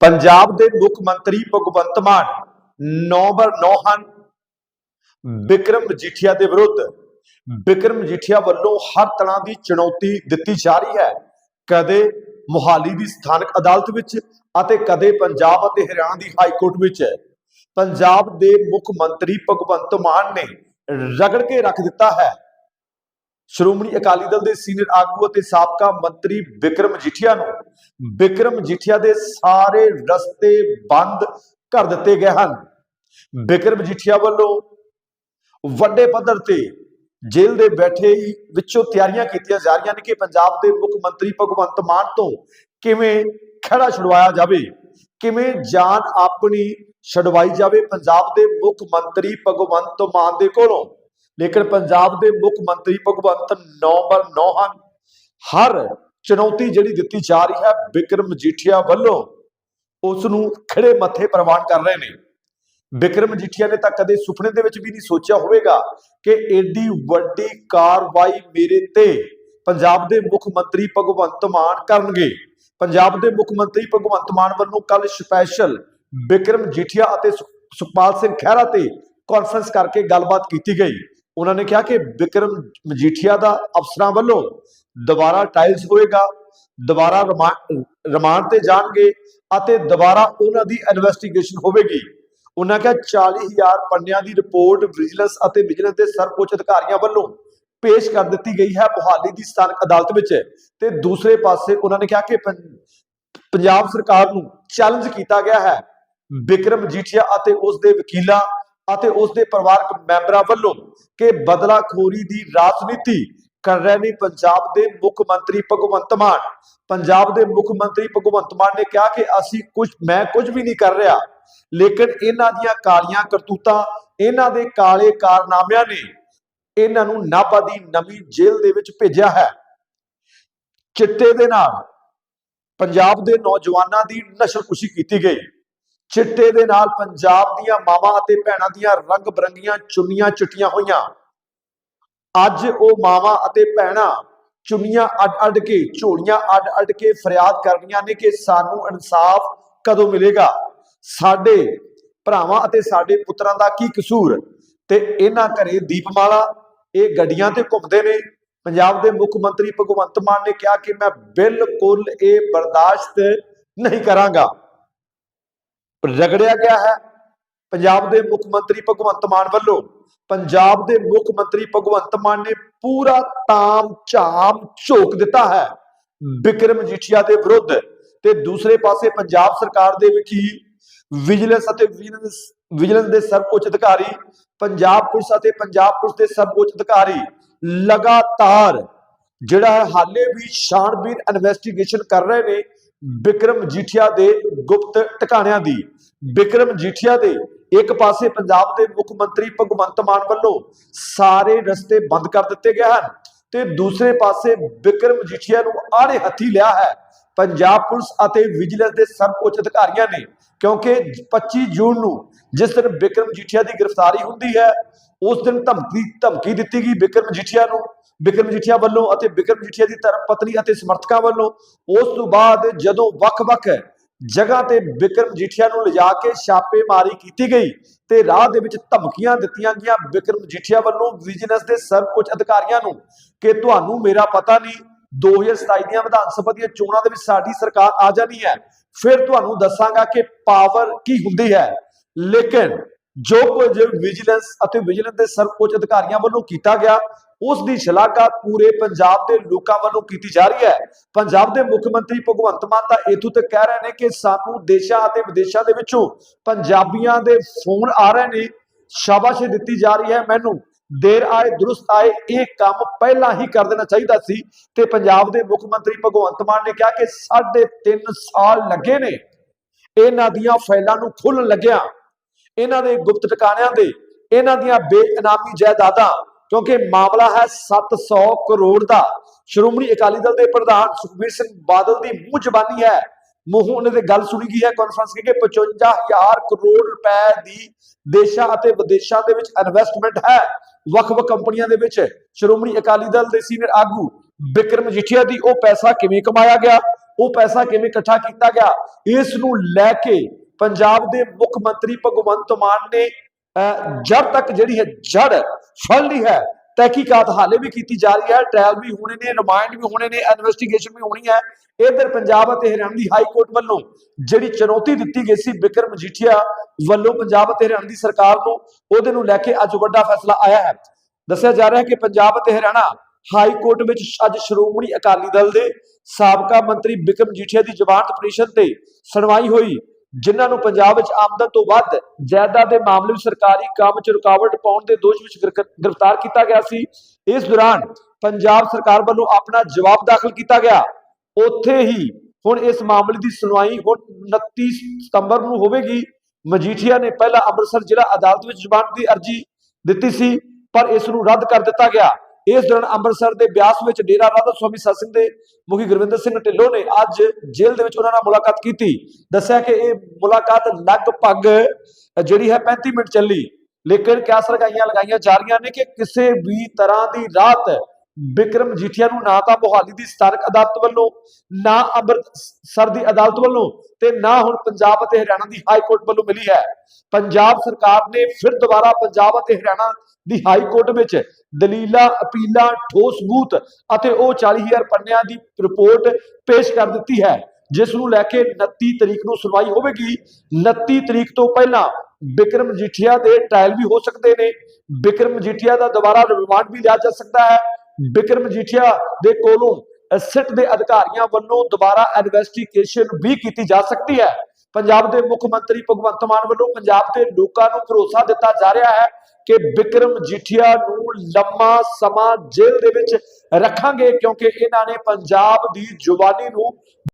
ਪੰਜਾਬ ਦੇ ਮੁੱਖ ਮੰਤਰੀ ਭਗਵੰਤ ਮਾਨ ਨੰਬਰ 9 ਹਨ ਵਿਕਰਮ ਮਜੀਠੀਆ ਦੇ ਵਿਰੁੱਧ ਵਿਕਰਮ ਮਜੀਠੀਆ ਵੱਲੋਂ ਹਰ ਤਰ੍ਹਾਂ ਦੀ ਚੁਣੌਤੀ ਦਿੱਤੀ ਜਾ ਰਹੀ ਹੈ। ਕਦੇ ਮੁਹਾਲੀ ਦੀ ਸਥਾਨਕ ਅਦਾਲਤ ਵਿੱਚ ਅਤੇ ਕਦੇ ਪੰਜਾਬ ਅਤੇ ਹਰਿਆਣਾ ਦੀ ਹਾਈ ਕੋਰਟ ਵਿੱਚ। ਪੰਜਾਬ ਦੇ ਮੁੱਖ ਮੰਤਰੀ ਭਗਵੰਤ ਮਾਨ ਨੇ ਰਗੜ ਕੇ ਰੱਖ ਦਿੱਤਾ ਹੈ। ਸ਼੍ਰੋਮਣੀ ਅਕਾਲੀ ਦਲ ਦੇ ਸੀਨੀਅਰ ਆਗੂ ਅਤੇ ਸਾਬਕਾ ਮੰਤਰੀ ਵਿਕਰਮ ਮਜੀਠੀਆ ਨੂੰ ਵਿਕਰਮ ਮਜੀਠੀਆ ਦੇ ਸਾਰੇ ਰਸਤੇ ਬੰਦ ਕਰ ਦਿੱਤੇ ਗਏ ਹਨ। ਵਿਕਰਮ ਮਜੀਠੀਆ ਵੱਲੋਂ ਵੱਡੇ ਪੱਧਰ ਤੇ ਜੇਲ੍ਹ ਦੇ ਬੈਠੇ ਹੀ ਵਿੱਚੋਂ ਤਿਆਰੀਆਂ ਕੀਤੀਆਂ ਜਾ ਰਹੀਆਂ ਨੇ ਕਿ ਪੰਜਾਬ ਦੇ ਮੁੱਖ ਮੰਤਰੀ ਭਗਵੰਤ ਮਾਨ ਤੋਂ ਕਿਵੇਂ ਖੜਾ ਛੁਡਵਾਇਆ ਜਾਵੇ, ਕਿਵੇਂ ਜਾਨ ਆਪਣੀ ਛਡਵਾਈ ਜਾਵੇ, ਪੰਜਾਬ ਦੇ ਮੁੱਖ ਮੰਤਰੀ ਭਗਵੰਤ ਮਾਨ ਦੇ ਕੋਲੋਂ। ਲੇਕਿਨ ਪੰਜਾਬ ਦੇ ਮੁੱਖ ਮੰਤਰੀ ਭਗਵੰਤ ਨੰਬਰ 9 ਹਨ। ਹਰ ਚੁਣੌਤੀ ਜਿਹੜੀ ਦਿੱਤੀ ਜਾ ਰਹੀ ਹੈ ਵਿਕਰਮ ਮਜੀਠੀਆ ਵੱਲੋਂ ਉਸ ਨੂੰ ਖੜੇ ਮੱਥੇ ਪ੍ਰਵਾਨ ਕਰ ਰਹੇ ਨੇ। ਵਿਕਰਮ ਮਜੀਠੀਆ ਨੇ ਤਾਂ ਕਦੇ ਸੁਪਨੇ ਦੇ ਵਿੱਚ ਵੀ ਨਹੀਂ ਸੋਚਿਆ ਹੋਵੇਗਾ ਕਿ ਏਡੀ ਵੱਡੀ ਕਾਰਵਾਈ ਮੇਰੇ ਤੇ ਪੰਜਾਬ ਦੇ ਮੁੱਖ ਮੰਤਰੀ ਭਗਵੰਤ ਮਾਨ ਕਰਨਗੇ। ਪੰਜਾਬ ਦੇ ਮੁੱਖ ਮੰਤਰੀ ਭਗਵੰਤ ਮਾਨ ਵੱਲੋਂ ਕੱਲ ਸਪੈਸ਼ਲ ਵਿਕਰਮ ਮਜੀਠੀਆ ਅਤੇ ਸੁ- ਸੁਖਪਾਲ ਸਿੰਘ ਖਹਿਰਾ ਤੇ ਕਾਨਫਰੰਸ ਕਰਕੇ ਗੱਲਬਾਤ ਕੀਤੀ ਗਈ। ਉਹਨਾਂ ਨੇ ਕਿਹਾ ਕਿ ਵਿਕਰਮ ਮਜੀਠੀਆ ਦਾ ਅਫਸਰਾਂ ਵੱਲੋਂ ਦੁਬਾਰਾ ਟਾਈਲਸ ਹੋਏਗਾ, ਦੁਬਾਰਾ ਰਿਮਾਂਡ ਤੇ ਜਾਣਗੇ ਅਤੇ ਦੁਬਾਰਾ ਉਹਨਾਂ ਦੀ ਇਨਵੈਸਟੀਗੇਸ਼ਨ ਹੋਵੇਗੀ। ਉਹਨਾਂ ਕਿਹਾ 40000 ਪੰਨਿਆਂ ਦੀ ਰਿਪੋਰਟ ਵਿਜੀਲੈਂਸ ਅਤੇ ਵਿਜੀਲੈਂਸ ਦੇ ਸਰਵਉੱਚ ਅਧਿਕਾਰੀਆਂ ਵੱਲੋਂ ਪੇਸ਼ ਕਰ ਦਿੱਤੀ ਗਈ ਹੈ ਮੁਹਾਲੀ ਦੀ ਸਥਾਨਕ ਅਦਾਲਤ ਵਿੱਚ। ਤੇ ਦੂਸਰੇ ਪਾਸੇ ਉਹਨਾਂ ਨੇ ਕਿਹਾ ਕਿ ਪੰ- ਪੰਜਾਬ ਸਰਕਾਰ ਨੂੰ ਚੈਲੰਜ ਕੀਤਾ ਗਿਆ ਹੈ। ਵਿਕਰਮ ਮਜੀਠੀਆ ਅਤੇ ਉਸ ਦੇ ਵਕੀਲਾਂ ਅਤੇ ਉਸ ਦੇ ਪਰਿਵਾਰਕ ਮੈਂਬਰਾਂ ਵੱਲੋਂ ਕਿ ਬਦਲਾਖੋਰੀ ਦੀ ਰਾਜਨੀਤੀ ਕਰ ਰਹੇ ਨੇ ਪੰਜਾਬ ਦੇ ਮੁੱਖ ਮੰਤਰੀ ਭਗਵੰਤ ਮਾਨ। ਪੰਜਾਬ ਦੇ ਮੁੱਖ ਮੰਤਰੀ ਭਗਵੰਤ ਮਾਨ ਨੇ ਕਿਹਾ ਕਿ ਅਸੀਂ ਕੁਝ, ਮੈਂ ਕੁਝ ਵੀ ਨਹੀਂ ਕਰ ਰਿਹਾ, ਲੇਕਿਨ ਇਹਨਾਂ ਦੀਆਂ ਕਾਲੀਆਂ ਕਰਤੂਤਾਂ, ਇਹਨਾਂ ਦੇ ਕਾਲੇ ਕਾਰਨਾਮਿਆਂ ਨੇ ਇਹਨਾਂ ਨੂੰ ਨਾਪਾ ਦੀ ਨਵੀਂ ਜੇਲ੍ਹ ਦੇ ਵਿੱਚ ਭੇਜਿਆ ਹੈ। ਚਿੱਟੇ ਦੇ ਨਾਲ ਪੰਜਾਬ ਦੇ ਨੌਜਵਾਨਾਂ ਦੀ ਨਸ਼ਲਕੁਸ਼ੀ ਕੀਤੀ ਗਈ। ਚਿੱਟੇ ਦੇ ਨਾਲ ਪੰਜਾਬ ਦੀਆਂ ਮਾਵਾਂ ਅਤੇ ਭੈਣਾਂ ਦੀਆਂ ਰੰਗ ਬਰੰਗੀਆਂ ਚੁੰਨੀਆਂ ਚਿੱਟੀਆਂ ਹੋਈਆਂ। ਅੱਜ ਉਹ ਮਾਵਾਂ ਅਤੇ ਭੈਣਾਂ ਚੁੰਨੀਆਂ ਅੱਡ-ਅੱਡ ਕੇ, ਝੋਲੀਆਂ ਅੱਡ-ਅੱਡ ਕੇ ਫਰਿਆਦ ਕਰ ਰਹੀਆਂ ਨੇ ਕਿ ਸਾਨੂੰ ਇਨਸਾਫ ਕਦੋਂ ਮਿਲੇਗਾ। ਸਾਡੇ ਭਰਾਵਾਂ ਅਤੇ ਸਾਡੇ ਪੁੱਤਰਾਂ ਦਾ ਕੀ ਕਸੂਰ? ਤੇ ਇਹਨਾਂ ਘਰੇ ਦੀਪਮਾਲਾ, ਇਹ ਗੱਡੀਆਂ ਤੇ ਘੁੰਮਦੇ ਨੇ। ਪੰਜਾਬ ਦੇ ਮੁੱਖ ਮੰਤਰੀ ਭਗਵੰਤ ਮਾਨ ਨੇ ਕਿਹਾ ਕਿ ਮੈਂ ਬਿਲਕੁਲ ਇਹ ਬਰਦਾਸ਼ਤ ਨਹੀਂ ਕਰਾਂਗਾ। ਰਗੜਿਆ ਗਿਆ ਹੈ। ਪੰਜਾਬ ਦੇ ਮੁੱਖ ਮੰਤਰੀ ਭਗਵੰਤ ਮਾਨ ਵੱਲੋਂ ਪੰਜਾਬ ਦੇ ਮੁੱਖ ਮੰਤਰੀ ਭਗਵੰਤ ਮਾਨ ਨੇ ਪੂਰਾ ਤਾਮ ਝਾਮ ਝੋਕ ਦਿੱਤਾ ਹੈ। ਵਿਕਰਮ ਮਜੀਠੀਆ ਦੇ ਵਿਰੁੱਧ ਤੇ ਦੂਸਰੇ ਪਾਸੇ ਪੰਜਾਬ ਸਰਕਾਰ ਦੇ ਵਿੱਚ ਵਿਜੀਲੈਂਸ ਅਤੇ ਵਿਜੀਲੈਂਸ ਵਿਜੀਲੈਂਸ ਦੇ ਸਰਵਉੱਚ ਅਧਿਕਾਰੀ, ਪੰਜਾਬ ਪੁਲਿਸ ਅਤੇ ਪੰਜਾਬ ਪੁਲਿਸ ਦੇ ਸਰਵਉੱਚ ਅਧਿਕਾਰੀ ਲਗਾਤਾਰ ਜਿਹੜਾ ਹੈ ਹਾਲੇ ਵੀ ਛਾਣਬੀਨ ਇਨਵੈਸਟੀਗੇਸ਼ਨ ਕਰ ਰਹੇ ਨੇ ਬਿਕਰਮ ਮਜੀਠੀਆ ਦੇ ਗੁਪਤ ਟਿਕਾਣਿਆਂ ਦੀ, ਬਿਕਰਮ ਮਜੀਠੀਆ ਦੇ ਇੱਕ ਪਾਸੇ ਪੰਜਾਬ ਦੇ ਮੁੱਖ ਮੰਤਰੀ ਭਗਵੰਤ ਮਾਨ ਵੱਲੋਂ ਸਾਰੇ ਰਸਤੇ ਬੰਦ ਕਰ ਦਿੱਤੇ ਗਏ ਹਨ ਤੇ ਦੂਸਰੇ ਪਾਸੇ ਬਿਕਰਮ ਮਜੀਠੀਆ ਨੂੰ ਆੜੇ ਹੱਥੀ ਲਿਆ ਹੈ। ਪੰਜਾਬ ਪੁਲਿਸ ਅਤੇ ਵਿਜੀਲੈਂਸ ਦੇ ਸਰਵਉੱਚ ਅਧਿਕਾਰੀਆਂ ਨੇ, ਕਿਉਂਕਿ 25 ਜੂਨ ਨੂੰ ਜਿਸ ਦਿਨ ਵਿਕਰਮ ਮਜੀਠੀਆ ਦੀ ਗ੍ਰਿਫਤਾਰੀ ਹੁੰਦੀ ਹੈ, ਉਸ ਦਿਨ ਧਮਕੀ ਧਮਕੀ ਦਿੱਤੀ ਗਈ ਵਿਕਰਮ ਮਜੀਠੀਆ ਨੂੰ ਵਿਕਰਮ ਮਜੀਠੀਆ ਵੱਲੋਂ ਅਤੇ ਵਿਕਰਮ ਮਜੀਠੀਆ ਦੀ ਧਰਮ ਪਤਨੀ ਅਤੇ ਸਮਰਥਕਾਂ ਵੱਲੋਂ, ਉਸ ਤੋਂ ਬਾਅਦ ਜਦੋਂ ਵੱਖ-ਵੱਖ ਜਗ੍ਹਾ ਤੇ ਵਿਕਰਮ ਮਜੀਠੀਆ ਨੂੰ ਲਿਜਾ ਕੇ ਛਾਪੇਮਾਰੀ ਕੀਤੀ ਗਈ ਤੇ ਰਾਹ ਦੇ ਵਿੱਚ ਧਮਕੀਆਂ ਦਿੱਤੀਆਂ ਗਈਆਂ ਵਿਕਰਮ ਮਜੀਠੀਆ ਵੱਲੋਂ ਵਿਜੀਲੈਂਸ ਦੇ ਸਰਵ ਉੱਚ ਅਧਿਕਾਰੀਆਂ ਨੂੰ ਕਿ ਤੁਹਾਨੂੰ ਮੇਰਾ ਪਤਾ ਨਹੀਂ 2027 ਦੀਆਂ ਵਿਧਾਨ ਸਭਾ ਦੀਆਂ ਚੋਣਾਂ ਦੇ ਵਿੱਚ ਸਾਡੀ ਸਰਕਾਰ ਆ ਜਾਣੀ ਹੈ। ਫਿਰ ਤੁਹਾਨੂੰ ਦੱਸਾਂਗਾ ਕਿ ਪਾਵਰ ਕੀ ਹੁੰਦੀ ਹੈ। ਲੇਕਿਨ ਜੋ ਕੁਝ ਵਿਜੀਲੈਂਸ ਅਤੇ ਵਿਜੀਲੈਂਸ ਦੇ ਸਰਵਉੱਚ ਅਧਿਕਾਰੀਆਂ ਵੱਲੋਂ ਕੀਤਾ ਗਿਆ, ਉਸ ਦੀ ਸ਼ਲਾਘਾ ਪੂਰੇ ਪੰਜਾਬ ਦੇ ਲੋਕਾਂ ਵੱਲੋਂ ਕੀਤੀ ਜਾ ਰਹੀ ਹੈ। ਪੰਜਾਬ ਦੇ ਮੁੱਖ ਮੰਤਰੀ ਭਗਵੰਤ ਮਾਨ ਤਾਂ ਇਥੋਂ ਤੱਕ ਕਹਿ ਰਹੇ ਨੇ ਕਿ ਸਾਨੂੰ ਦੇਸ਼ਾਂ ਅਤੇ ਵਿਦੇਸ਼ਾਂ ਦੇ ਵਿੱਚੋਂ ਪੰਜਾਬੀਆਂ ਦੇ ਫੋਨ ਆ ਰਹੇ ਨੇ। ਸ਼ਾਬਾਸ਼ੀ ਦਿੱਤੀ ਜਾ ਰਹੀ ਹੈ। ਮੈਨੂੰ ਦੇਰ ਆਏ, ਦਰੁਸਤ ਆਏ, ਇਹ ਕੰਮ ਪਹਿਲਾਂ ਹੀ ਕਰ ਦੇਣਾ ਚਾਹੀਦਾ ਸੀ। ਤੇ ਪੰਜਾਬ ਦੇ ਮੁੱਖ ਮੰਤਰੀ ਭਗਵੰਤ ਮਾਨ ਨੇ ਕਿਹਾ ਕਿ ਸਾਢੇ 3 ਸਾਲ ਲੱਗੇ ਨੇ। ਇਹਨਾਂ ਦੀਆਂ ਫਾਈਲਾਂ ਨੂੰ ਖੋਲਣ ਲੱਗਿਆ। ਇਹਨਾਂ ਦੇ ਗੁਪਤ ਟਿਕਾਣਿਆਂ ਦੇ ਇਹਨਾਂ ਦੀਆਂ ਬੇਇਨਾਮੀ ਜਾਇਦਾਦਾਂ, ਕਿਉਂਕਿ ਮਾਮਲਾ ਹੈ 700 ਕਰੋੜ ਦਾ। ਸ਼੍ਰੋਮਣੀ ਅਕਾਲੀ ਦਲ ਦੇ ਪ੍ਰਧਾਨ ਸੁਖਬੀਰ ਸਿੰਘ ਬਾਦਲ ਦੀ ਮੂੰਹ ਜ਼ਬਾਨੀ ਹੈ। ਮੂੰਹ ਉਹਨਾਂ ਦੇ ਗੱਲ ਸੁਣੀ ਗਈ ਹੈ ਕਾਨਫਰੰਸ ਕਿ 55000 ਕਰੋੜ ਰੁਪਏ ਦੀ ਦੇਸ਼ਾਂ ਅਤੇ ਵਿਦੇਸ਼ਾਂ ਦੇ ਵਿੱਚ ਇਨਵੈਸਟਮੈਂਟ ਹੈ। ਵੱਖ-ਵੱਖ ਕੰਪਨੀਆਂ ਦੇ ਵਿੱਚ ਸ਼੍ਰੋਮਣੀ ਅਕਾਲੀ ਦਲ ਦੇ ਸੀਨੀਅਰ ਆਗੂ ਬਿਕਰਮ ਮਜੀਠੀਆ ਦੀ ਉਹ ਪੈਸਾ ਕਿਵੇਂ ਕਮਾਇਆ ਗਿਆ? ਉਹ ਪੈਸਾ ਕਿਵੇਂ ਇਕੱਠਾ ਕੀਤਾ ਗਿਆ? ਇਸ ਨੂੰ ਲੈ ਕੇ ਪੰਜਾਬ ਦੇ ਮੁੱਖ ਮੰਤਰੀ ਭਗਵੰਤ ਮਾਨ ਨੇ ਜੜ ਤੱਕ ਜਿਹੜੀ ਹੈ ਜੜ ਫੜ ਲਈ ਹੈ। ਤਹਿਕੀਕਾਤ ਹਾਲੇ ਵੀ ਕੀਤੀ ਜਾ ਰਹੀ ਹੈ ਟ੍ਰਾਇਲ ਵੀ ਹੋਣੇ ਨੇ ਰਿਮਾਂਡ ਵੀ ਹੋਣੇ ਨੇ ਇਨਵੈਸਟੀਗੇਸ਼ਨ ਵੀ ਹੋਣੀ ਹੈ। ਇਧਰ ਪੰਜਾਬ ਅਤੇ ਹਰਿਆਣਾ ਦੀ ਹਾਈ ਕੋਰਟ ਵੱਲੋਂ ਜਿਹੜੀ ਚੁਣੌਤੀ ਦਿੱਤੀ ਗਈ ਸੀ ਬਿਕਰਮ ਮਜੀਠੀਆ ਵੱਲੋਂ ਪੰਜਾਬ ਅਤੇ ਹਰਿਆਣਾ ਦੀ ਸਰਕਾਰ ਨੂੰ, ਉਹਦੇ ਨੂੰ ਲੈ ਕੇ ਅੱਜ ਵੱਡਾ ਫੈਸਲਾ ਆਇਆ ਹੈ। ਦੱਸਿਆ ਜਾ ਰਿਹਾ ਹੈ ਕਿ ਪੰਜਾਬ ਅਤੇ ਹਰਿਆਣਾ ਹਾਈ ਕੋਰਟ ਵਿੱਚ ਅੱਜ ਸ਼੍ਰੋਮਣੀ ਅਕਾਲੀ ਦਲ ਦੇ ਸਾਬਕਾ ਮੰਤਰੀ ਬਿਕਰਮ ਮਜੀਠੀਆ ਦੀ ਜ਼ਮਾਨਤ ਪਟੀਸ਼ਨ ਤੇ ਸੁਣਵਾਈ ਹੋਈ। ਜਿਨ੍ਹਾਂ ਨੂੰ ਪੰਜਾਬ ਵਿੱਚ ਆਮਦਨ ਤੋਂ ਵੱਧ ਜਾਇਦਾਦ ਦੇ ਮਾਮਲੇ ਵਿੱਚ ਸਰਕਾਰੀ ਕੰਮ 'ਚ ਰੁਕਾਵਟ ਪਾਉਣ ਦੇ ਦੋਸ਼ ਵਿੱਚ ਗ੍ਰਿਫਤਾਰ ਕੀਤਾ ਗਿਆ ਸੀ। ਇਸ ਦੌਰਾਨ ਪੰਜਾਬ ਸਰਕਾਰ ਵੱਲੋਂ ਆਪਣਾ ਜਵਾਬ ਦਾਖਲ ਕੀਤਾ ਗਿਆ। ਉੱਥੇ ਹੀ ਹੁਣ ਇਸ ਮਾਮਲੇ ਦੀ ਸੁਣਵਾਈ ਹੁਣ 29 ਸਤੰਬਰ ਨੂੰ ਹੋਵੇਗੀ। ਮਜੀਠੀਆ ਨੇ ਪਹਿਲਾਂ ਅੰਮ੍ਰਿਤਸਰ ਜ਼ਿਲ੍ਹਾ ਅਦਾਲਤ ਵਿੱਚ ਜ਼ਮਾਨਤ ਦੀ ਅਰਜੀ ਦਿੱਤੀ ਸੀ, ਪਰ ਇਸ ਨੂੰ ਰੱਦ ਕਰ ਦਿੱਤਾ ਗਿਆ। ਇਸ ਦੌਰਾਨ ਅੰਮ੍ਰਿਤਸਰ ਦੇ ਬਿਆਸ ਵਿੱਚ ਡੇਰਾ ਰਾਧਾ ਸਵਾਮੀ ਸਤ ਸਿੰਘ ਦੇ ਮੁਖੀ ਗੁਰਵਿੰਦਰ ਸਿੰਘ ਢਿੱਲੋਂ ਨੇ ਅੱਜ ਜੇਲ੍ਹ ਦੇ ਵਿੱਚ ਉਹਨਾਂ ਨਾਲ ਮੁਲਾਕਾਤ ਕੀਤੀ। ਦੱਸਿਆ ਕਿ ਇਹ ਮੁਲਾਕਾਤ ਲਗਭਗ ਜਿਹੜੀ ਹੈ 35 ਮਿੰਟ ਚੱਲੀ। ਲੇਕਿਨ ਕਿਆ ਲਗਾਈਆਂ ਲਗਾਈਆਂ ਜਾ ਰਹੀਆਂ ਨੇ ਕਿ ਕਿਸੇ ਵੀ ਤਰ੍ਹਾਂ ਦੀ ਰਾਤ ਬਿਕਰਮ ਜੀਠੀਆ ਨੂੰ ਨਾ ਤਾਂ ਮੋਹਾਲੀ ਦੀ ਸਥਾਨਕ ਅਦਾਲਤ ਵੱਲੋਂ, ਨਾ ਅੰਮ੍ਰਿਤਸਰ ਦੀ ਅਦਾਲਤ ਵੱਲੋਂ ਤੇ ਨਾ ਹੁਣ ਪੰਜਾਬ ਅਤੇ ਹਰਿਆਣਾ ਦੀ ਹਾਈ ਕੋਰਟ ਵੱਲੋਂ ਮਿਲੀ ਹੈ। ਪੰਜਾਬ ਸਰਕਾਰ ਨੇ ਫਿਰ ਦੁਬਾਰਾ ਪੰਜਾਬ ਅਤੇ ਹਰਿਆਣਾ ਦੀ ਹਾਈ ਕੋਰਟ ਵਿੱਚ ਦਲੀਲਾਂ, ਅਪੀਲਾਂ, ਠੋਸ ਸਬੂਤ ਅਤੇ ਉਹ 40000 ਪੰਨਿਆਂ ਦੀ ਰਿਪੋਰਟ ਪੇਸ਼ ਕਰ ਦਿੱਤੀ ਹੈ, ਜਿਸ ਨੂੰ ਲੈ ਕੇ 29 ਤਰੀਕ ਨੂੰ ਸੁਣਵਾਈ ਹੋਵੇਗੀ। 29 ਤਰੀਕ ਤੋਂ ਪਹਿਲਾਂ ਬਿਕਰਮ ਜੀਠੀਆ ਦੇ ਟ੍ਰਾਇਲ ਵੀ ਹੋ ਸਕਦੇ ਨੇ। ਬਿਕਰਮ ਜੀਠੀਆ ਦਾ ਦੁਬਾਰਾ ਰਿਮਾਂਡ ਵੀ ਲਿਆ ਜਾ ਸਕਦਾ ਹੈ। ਬਿਕਰਮ ਜੀਠੀਆ ਦੇ ਕੋਲੋਂ ਸਿੱਟ ਦੇ ਅਧਿਕਾਰੀਆਂ ਵੱਲੋਂ ਦੁਬਾਰਾ ਇਨਵੈਸਟੀਗੇਸ਼ਨ ਵੀ ਕੀਤੀ ਜਾ ਸਕਦੀ ਹੈ। ਪੰਜਾਬ ਦੇ ਮੁੱਖ ਮੰਤਰੀ ਭਗਵੰਤ ਮਾਨ ਵੱਲੋਂ ਪੰਜਾਬ ਦੇ ਲੋਕਾਂ ਨੂੰ ਭਰੋਸਾ ਦਿੱਤਾ ਜਾ ਰਿਹਾ ਹੈ ਕਿ ਬਿਕਰਮ ਜੀਠੀਆ ਨੂੰ ਲੰਮਾ ਸਮਾਂ ਜੇਲ੍ਹ ਦੇ ਵਿੱਚ ਰੱਖਾਂਗੇ ਕਿਉਂਕਿ ਇਹਨਾਂ ਨੇ ਪੰਜਾਬ ਦੀ ਜ਼ੁਬਾਨੀ ਨੂੰ